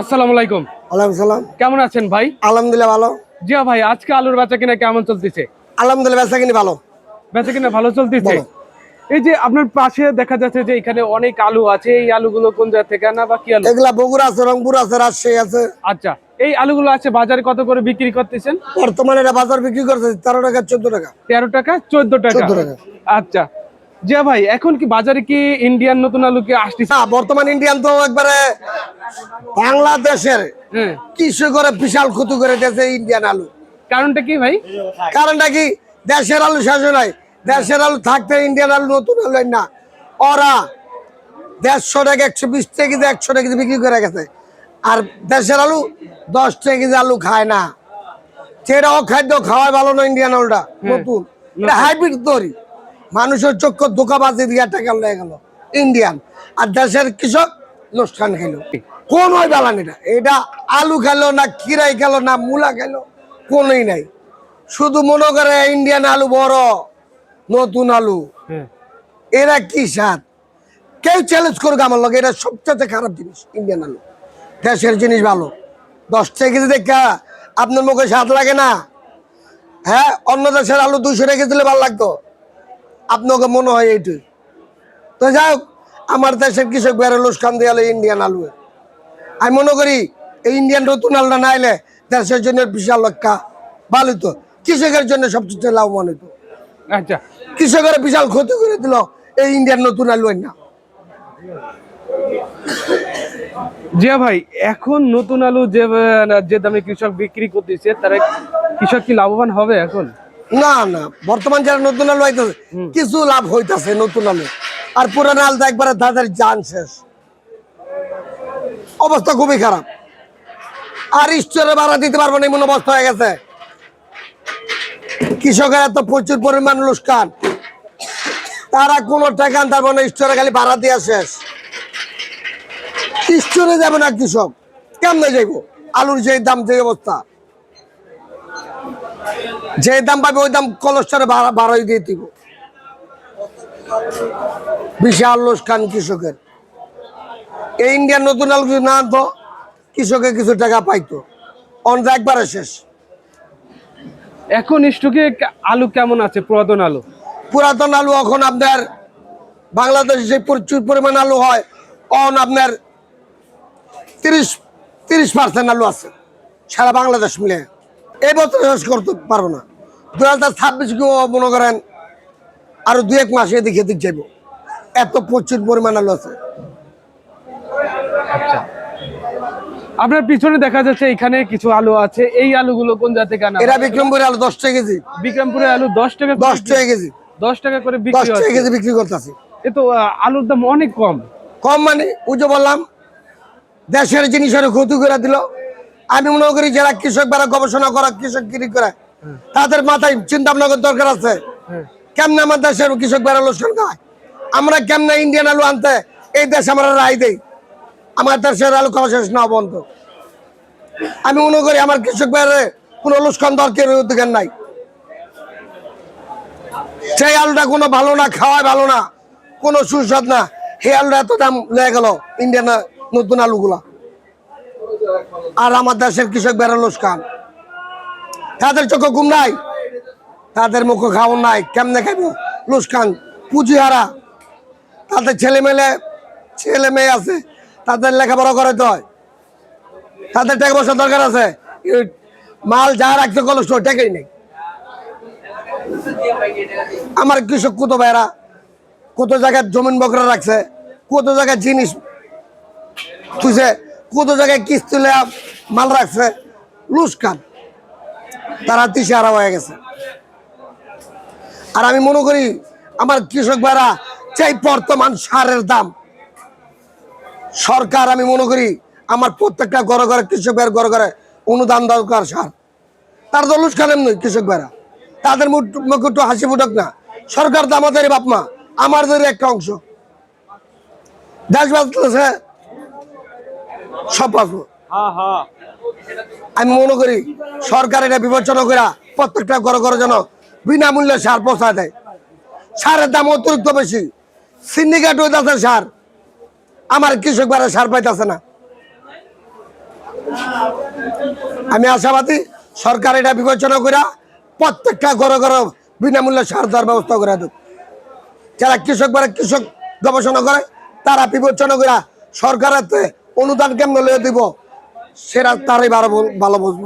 আসসালামু আলাইকুম। ওয়ালাইকুম সালাম। কেমন আছেন ভাই? আলহামদুলিল্লাহ ভালো। জিয়া ভাই আজকে আলুর বেচা কিনা কেমন চলতেছে? আলহামদুলিল্লাহ বেচা কিনি ভালো। বেচা কিনা ভালো চলতেছে? এই যে আপনার পাশে দেখা যাচ্ছে যে এখানে অনেক আলু আছে এই আলুগুলো কোন জায়গা থেকে না বা কি আলু? এগুলা বগুড়া আছে রংপুর আছে রাজশাহী আছে। আচ্ছা এই আলুগুলো আছে বাজারে কত করে বিক্রি করতেছেন? বর্তমানে এটা বাজার বিক্রি করছে তেরো টাকা চোদ্দ টাকা। তেরো টাকা চোদ্দ টাকা? 14 টাকা। আচ্ছা জিয়া ভাই এখন কি বাজারে কি ইন্ডিয়ান নতুন আলু কি আসতেছে? বর্তমান ইন্ডিয়ান তো একবারে বাংলাদেশের হ্যাঁ কৃষকের বিশাল ক্ষতি করে দিয়েছে ইন্ডিয়ান আলু। কারণটা কি ভাই? কারণটা কি? দেশের আলু শেষ নাই। দেশের আলু থাকতে ইন্ডিয়ান আলু নতুন আলু না। ওরা দেড়শো টাকা একশো বিশ টাকা কেজি একশো টাকা কেজি বিক্রি করে গেছে। আর দেশের আলু দশ টাকা কেজি আলু খায় না। সেটা অখাদ্য খাওয়াই ভালো না ইন্ডিয়ান আলুটা নতুন। এটা হাইব্রিড তৈরি। মানুষের চক্ষু ধোকাবাজি দিয়ে টাকা লেগে গেল ইন্ডিয়ান আর দেশের কৃষক লোকসান খেলো। কোন ওই বালান এটা এটা আলু খেলো না কিরাই খেলো না মূলা খেলো কোনোই নাই। শুধু মনে করে ইন্ডিয়ান আলু বড় নতুন আলু। হ্যাঁ। এরা কি স্বাদ? কেউ চ্যালেঞ্জ করুক আমার লগে এটা সবচেয়ে খারাপ জিনিস ইন্ডিয়ান আলু। দেশের জিনিস ভালো। দশ টাকা কেজি দেখা আপনার মুখে স্বাদ লাগে না? হ্যাঁ অন্য দেশের আলু দুশো টাকা দিলে ভালো লাগতো। আপনাকে মনে হয় এইটুই। তো যাই হোক আমার দেশের কৃষক বেড়ে লোসকান দিয়ে ইন্ডিয়ান আলু। আমি মনে করি এই ইন্ডিয়ান নতুন আলুটা না এলে দেশের জন্য বিশাল লক্ষ্যা ভালো তো কৃষকের জন্য সবচেয়ে লাভবান হইতো আচ্ছা। কৃষকের বিশাল ক্ষতি করে দিল এই ইন্ডিয়ান নতুন আলু না জিয়া ভাই এখন নতুন আলু যে যে দামে কৃষক বিক্রি করতেছে তারা কৃষক কি লাভবান হবে এখন? না না বর্তমান যারা নতুন আলু হইতেছে কিছু লাভ হইতাছে নতুন আলু। আর পুরান আলু তো একবারে তাদের জান শেষ। অবস্থা খুবই খারাপ। আর স্টোরে ভাড়া দিতে পারব না, এমন অবস্থা হয়ে গেছে। কৃষকের এত প্রচুর পরিমাণ লোসকান তারা কোনো টাকা আনতে না স্টোরে খালি ভাড়া দিয়া শেষ। স্টোরে যাবে না কৃষক। কেমনে যাইব? আলুর যে দাম যে অবস্থা। যে দাম পাবে, ওই দাম কলস্টারে বাড়াই দিয়ে দিব। বিশাল লোসকান কৃষকের। এই ইন্ডিয়ান নতুন আলু যদি না আনতো কৃষকে কিছু টাকা পাইতো। অন্য একবারে শেষ। এখন স্টকে আলু কেমন আছে? পুরাতন আলু? পুরাতন আলু এখন আপনার বাংলাদেশে যে প্রচুর পরিমাণ আলু হয় অন আপনার তিরিশ তিরিশ পার্সেন্ট আলু আছে। সারা বাংলাদেশ মিলে। এই বছর শেষ করতে পারব না। দু হাজার ছাব্বিশ মনে করেন আরও দু এক মাসে এদিকে এদিক যাইব। এত প্রচুর পরিমাণ আলু আছে আচ্ছা। আপনার পিছনে দেখা যাচ্ছে এখানে কিছু আলু আছে। এই আলুগুলো কোন জাতি কেনা এরা বিক্রমপুরে আলু দশ টাকা কেজি। বিক্রমপুরে আলু দশ টাকা দশ টাকা কেজি। দশ টাকা করে বিক্রি টাকা কেজি বিক্রি করতেছি। এ তো আলুর দাম অনেক কম। কম মানে উজো বললাম দেশের জিনিসের ক্ষতি করে দিল। আমি মনে করি যারা কৃষক যারা গবেষণা করা কৃষক গিরি করে তাদের মাথায় চিন্তা ভাবনা করার দরকার আছে। হ্যাঁ। কেমনে আমার দেশের কৃষক বেড়া লোকসান খায়? আমরা কেমনে ইন্ডিয়ান আলু আনতে এই দেশে আমরা রায় দেই? আমার দেশের আলু খাওয়া শেষ না, বন্ধ। আমি মনে করি আমার কৃষক বেড়ে কোনো লোকসান দরকার অধিকার নাই। সেই আলুটা কোনো ভালো না খাওয়ায় ভালো না, কোনো সুস্বাদ না। সেই আলুটা এত দাম লেগে গেল ইন্ডিয়ান নতুন আলুগুলা। আর আমার দেশের কৃষক বেড়া লোসকান তাদের চোখে ঘুম নাই? তাদের মুখে খাওয়ান নাই। কেমনে খাইব? লোসকান পুঁজি হারা তাদের ছেলে মেলে, ছেলে মেয়ে আছে, তাদের লেখাপড়া করাতে হয়। তাদের টাকা পয়সা দরকার আছে। মাল যা রাখতে কল টাকাই নেই। আমার কৃষক কত ভাইরা কত জায়গায় জমিন বকরা রাখছে, কত জায়গায় জিনিস তুইছে, কত জায়গায় কিস্তি মাল রাখছে। লুসকান, তারা দিশাহারা হয়ে গেছে। আর আমি মনে করি আমার কৃষক ভাইরা চাই বর্তমান সারের দাম। সরকার আমি মনে করি আমার প্রত্যেকটা ঘরে ঘরে কৃষক ভাইয়ের ঘরে ঘরে অনুদান দরকার সার। তার তো লুসকান এমনি কৃষক ভাইরা। তাদের মুখ একটু হাসি ফুটক না। সরকার তো আমাদের বাপ মা আমাদের একটা অংশ। দেশ বাঁচতেছে সব বাঁচবো আমি মনে করি সরকার এটা বিবেচনা করা প্রত্যেকটা ঘরে ঘরে যেন বিনামূল্যে সার পৌঁছায় দেয়। সারের দাম অতিরিক্ত বেশি। সিন্ডিকেট হইতেছে সার। আমার কৃষক বারে সার পাইতেছে না। আমি আশাবাদী সরকার এটা বিবেচনা করে প্রত্যেকটা ঘরে ঘরে বিনামূল্যে সার দেওয়ার ব্যবস্থা করে দেব যারা কৃষক বারে কৃষক গবেষণা করে, তারা বিবেচনা করে সরকারের অনুদান কেমন লয়ে দিব, সেটা তারাই ভালো ভালো বুঝব।